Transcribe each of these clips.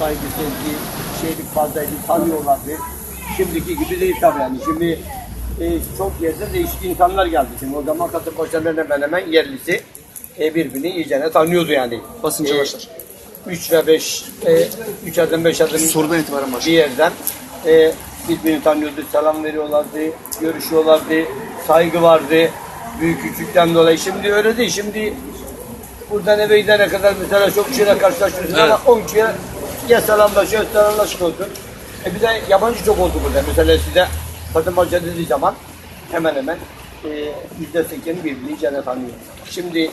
saygı, sevgi, şeylik fazlaydı, tanıyorlardı. Şimdiki gibi değil tabii yani. Şimdi e, çok yerde değişik insanlar geldi. Şimdi o zaman Kasımpaşa'nın hemen hemen yerlisi e, birbirini iyicene tanıyordu yani. Basınca E, başlar. 3 ve 5, 3 adım 5 adım Sorudan itibaren bir başlar. yerden e, birbirini tanıyordu, selam veriyorlardı, görüşüyorlardı, saygı vardı. Büyük küçükten dolayı. Şimdi öyle değil. Şimdi buradan eve gidene kadar mesela çok kişiyle karşılaşıyorsun Evet. ama 10 kişiye ya selamlaşıyor, selamlaşmıyorsun. E bir de yabancı çok oldu burada. Mesela size Kasımpaşa dediği zaman hemen hemen e, yüzde sekseni birbirini iyicene tanıyor. Şimdi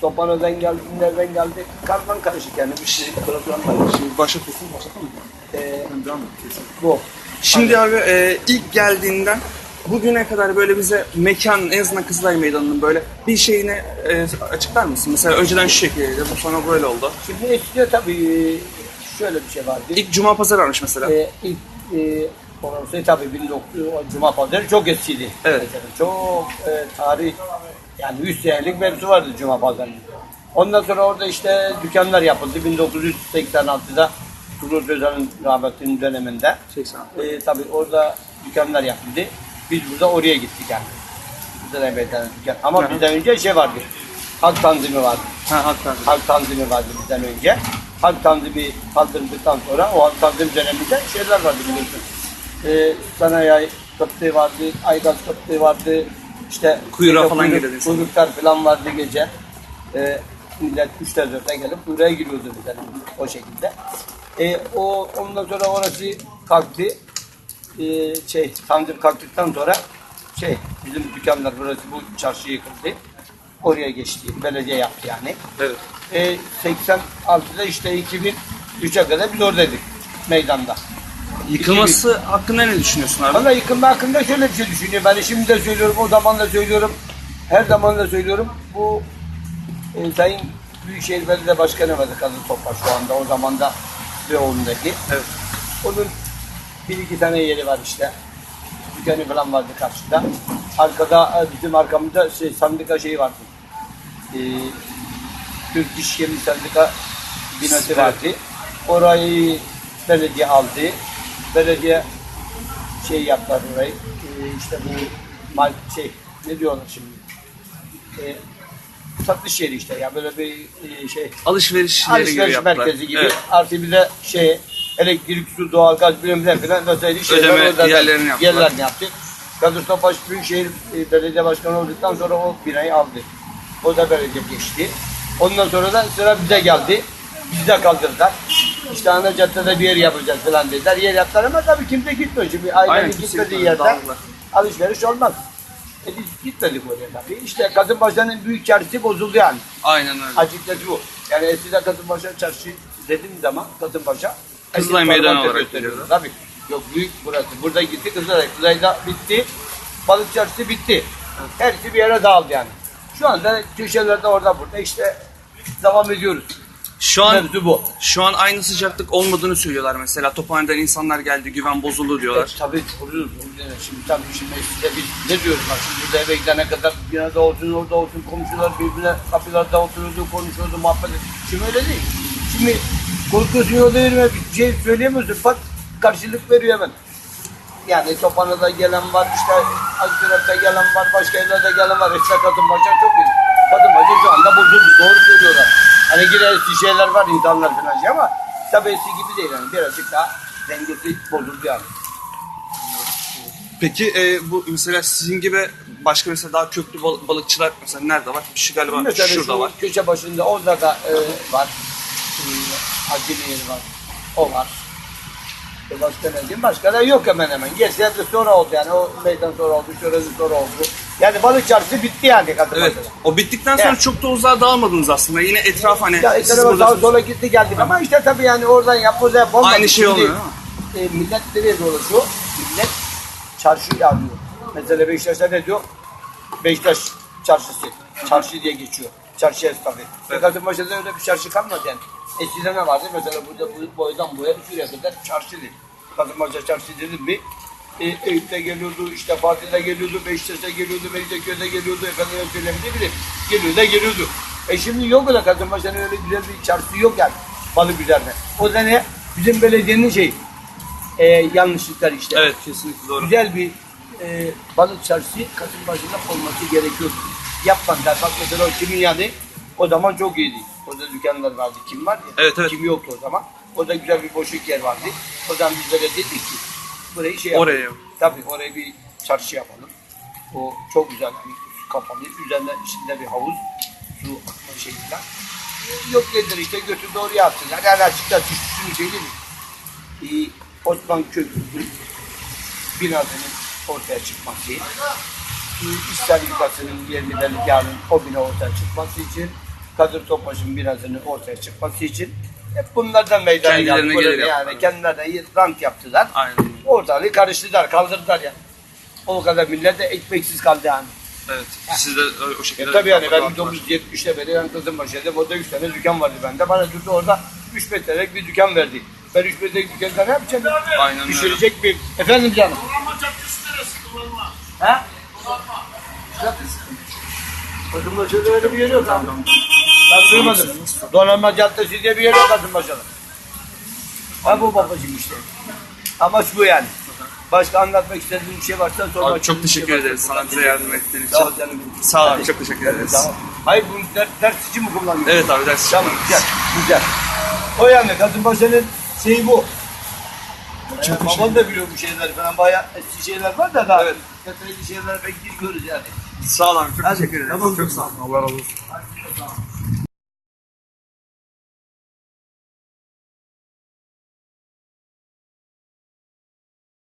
Topano'dan geldi, nereden geldi? Karman karışık yani. Bir şey program var. Şimdi başlatıyorsun, başlatalım mı? E, Ben devam kesin. bu. Şimdi abi e, ilk geldiğinden bugüne kadar böyle bize mekan, en azından Kızılay Meydanı'nın böyle bir şeyini e, açıklar mısın? Mesela önceden şu şekildeydi, sonra böyle oldu. Şimdi eskiden tabii şöyle bir şey vardı. İlk Cuma Pazarı varmış mesela. e, ilk e, orası tabii 1900 Cuma Pazarı çok eskiydi. Evet. Mesela çok e, tarih yani 100 senelik mevzu vardı Cuma Pazarı'nın. Ondan sonra orada işte dükkanlar yapıldı 1986'da Turgut Özal'ın rahmetinin döneminde. 80. E, tabii orada dükkanlar yapıldı. Biz burada oraya gittik yani. Da meydan dükkan. Ama Hı hı. bizden önce şey vardı. Halk tanzimi vardı. Ha hatta. Halk tanzimi vardı bizden önce. Halk tanzimi kaldırıldıktan sonra o halk tanzim döneminde şeyler vardı biliyorsun. Ee, sanayi kıtlığı vardı, aygaz kıtlığı vardı. İşte Kuyruğa falan insanlar. Kuyruklar falan vardı gece. Ee, millet 3'te 4'te gelip kuyruğa giriyordu bizden o şekilde. Ee, o ondan sonra orası kalktı. Ee, şey tanzim kalktıktan sonra şey bizim dükkanlar burası bu çarşı yıkıldı. Oraya geçti. Belediye yaptı yani. Evet. E, 86'da işte 2003'e kadar biz oradaydık meydanda. Yıkılması hakkında ne düşünüyorsun abi? Valla yıkılma hakkında şöyle bir şey düşünüyorum. Ben şimdi de söylüyorum, o zaman da söylüyorum. Her zaman da söylüyorum. Bu e, Sayın Büyükşehir Belediye Başkanı vardı Kadın Toprak şu anda. O zaman da Beyoğlu'ndaki. Evet. Onun bir iki tane yeri var işte. Dükkanı falan vardı karşıda. Arkada e, bizim arkamızda şey, sandika şeyi vardı. Ee, Türk İş Gemi Sendika binası vardı. Orayı belediye aldı. Belediye şey yaptılar orayı. Ee, işte bu mal şey ne diyorlar şimdi? Ee, satış yeri işte ya böyle bir e, şey Alışveriş yeri gibi alışveriş yaptılar. merkezi gibi Evet. artı bir de şey elektrik, su, doğalgaz birimler falan vesaire şeyler Ödeme orada da yerlerini yaptılar. Yerlerini yaptı. Kadir Topaş Büyükşehir e, Belediye Başkanı olduktan sonra o binayı aldı. O da belediye geçti. Ondan sonra da sıra bize geldi. Bizde kaldırdılar. İşte ana caddede bir yer yapacağız falan dediler. Yer yaptılar ama tabii kimse gitmiyor. Şimdi ailenin gitmediği yerden alışveriş olmaz. E biz gitmedik oraya tabii. İşte Kasımpaşa'nın büyük çarşısı bozuldu yani. Aynen öyle. Açıkçası bu. Yani eskiden Kasımpaşa çarşı dediğim zaman Kasımpaşa Kızılay parmakla olarak gösteriyordu. Tabii. Yok büyük burası. Burada gitti Kızılay. Kızılay'da bitti. Balık çarşısı bitti. Hepsi bir yere dağıldı yani. Şu anda köşelerde orada burada işte devam ediyoruz. Şu an Mevzu bu. şu an aynı sıcaklık olmadığını söylüyorlar mesela. Tophane'den insanlar geldi, güven bozuldu diyorlar. Evet, tabii kuruyoruz. Şimdi tabii şimdi size biz ne diyoruz bak şimdi burada eve gidene kadar binada olsun orada olsun komşular birbirine kapılarda oturuyordu konuşuyordu muhabbet ediyordu. Şimdi öyle değil. Şimdi korkuyorsun yolda yürüme bir şey söyleyemiyorsun pat karşılık veriyor hemen. Yani Topana'da gelen var, işte Akçırak'ta gelen var, başka yerlerde gelen var. İşte Kadınbaşa çok iyi. Kadınbaşa şu anda bozuldu, doğru söylüyorlar. Hani eski şeyler var insanlar falan şey ama tabii eski gibi değil yani birazcık daha dengesi bozuldu yani. Peki e, bu mesela sizin gibi başka mesela daha köklü bal- balıkçılar mesela nerede var? Şu galiba Mesela şurada şu var. köşe başında orada da e, var. E, Acili yeri var. O var. E başka ne diyeyim? Başka da yok hemen hemen. Gerçi hep de sonra oldu yani. O meydan sonra oldu, şurası sonra oldu. Yani balık çarşısı bitti yani Kasımpaşa'da. Evet. O bittikten sonra Evet. çok da uzağa dağılmadınız aslında. Yine etraf hani Ya siz sağa buradasınız. sola gitti geldik ama işte tabii yani oradan yap burada yap olmadı. Aynı şey Şimdi, olmuyor E, millet nereye dolaşıyor? Millet çarşıyı arıyor. Mesela Beşiktaş'ta ne diyor? Beşiktaş çarşısı. Çarşı diye geçiyor. Çarşı esnafı. Evet. Kasımpaşa'da öyle bir çarşı kalmadı yani. Eskiden ne vardı? Mesela burada bu boydan boya şuraya kadar çarşıydı. Kasımpaşa çarşı dedim mi? E, Eyüp'te geliyordu, işte Fatih'te geliyordu, Beşiktaş'ta geliyordu, Mecidiyeköy'de geliyordu, efendim söyleyeyim ne bileyim. Geliyor da geliyordu. E şimdi yok öyle Kasımpaşa'nın öyle güzel bir çarşısı yok yani balık üzerine. O da ne? bizim belediyenin şey e, yanlışlıklar işte. Evet kesinlikle doğru. Güzel bir e, balık çarşısı Kasımpaşa'da olması gerekiyor. Yapmadılar. Bak mesela o kimin yanı o zaman çok iyiydi. Orada dükkanlar vardı. Kim var ya? Evet, evet. Kim yoktu o zaman. Orada güzel bir boşluk yer vardı. O zaman biz böyle dedik ki burayı şey yapalım. Oraya. Tabii oraya bir çarşı yapalım. O çok güzel hani su kapalı. Üzerinde içinde bir havuz. Su akma şey. E, Yok dediler işte götürdü oraya attılar. Yani açıkça şunu söyleyeyim mi? E, Osman Köprüsü binasının ortaya çıkması, e, İhsan Yukası'nın yeniden yarın o bina ortaya çıkması için, Kadir Topbaş'ın binasının ortaya çıkması için hep bunlardan meydana geldi. Kendilerine Burada gelir yani yaptılar. kendilerine rant yaptılar. Aynen. Ortalığı karıştırdılar, kaldırdılar yani. O kadar millet de ekmeksiz kaldı yani. Evet. Siz de o o şekilde... E tabii yani ben kapattılar. 1973'te beri ben kızım başladım. Orada 3 tane dükkan vardı bende. Bana durdu orada 3 metrelik bir dükkan verdi. Ben 3 metrelik dükkanda ne yapacağım? Aynen öyle. Düşürecek bir... Efendim canım? Kullanma caddesi neresi kullanma? Ha? Kasımpaşa'da öyle bir yer yok abi. Ben duymadım. Donanma Caddesi diye bir yer yok Kasımpaşa'da. Ha bu babacığım işte. Amaç bu yani. Başka anlatmak istediğin bir şey varsa sormak Abi çok şey teşekkür ederiz sana bize yardım ettiğin için. Sağ ol canım. Sağ ol abi, Hadi. çok teşekkür ederiz. Tamam. Hayır bu ders, ders için mi kullanıyorsun? Evet abi ders Tamam güzel. Güzel. O yani Kasımpaşa'nın şeyi bu. Çok ee, baban da biliyor bu şeyler falan. Bayağı eski şeyler var da daha. Evet. Detaylı şeyler belki görürüz yani. Sağ ol abi çok teşekkür ederiz. tamam. Çok sağ ol. Allah razı olsun. Hadi, tamam.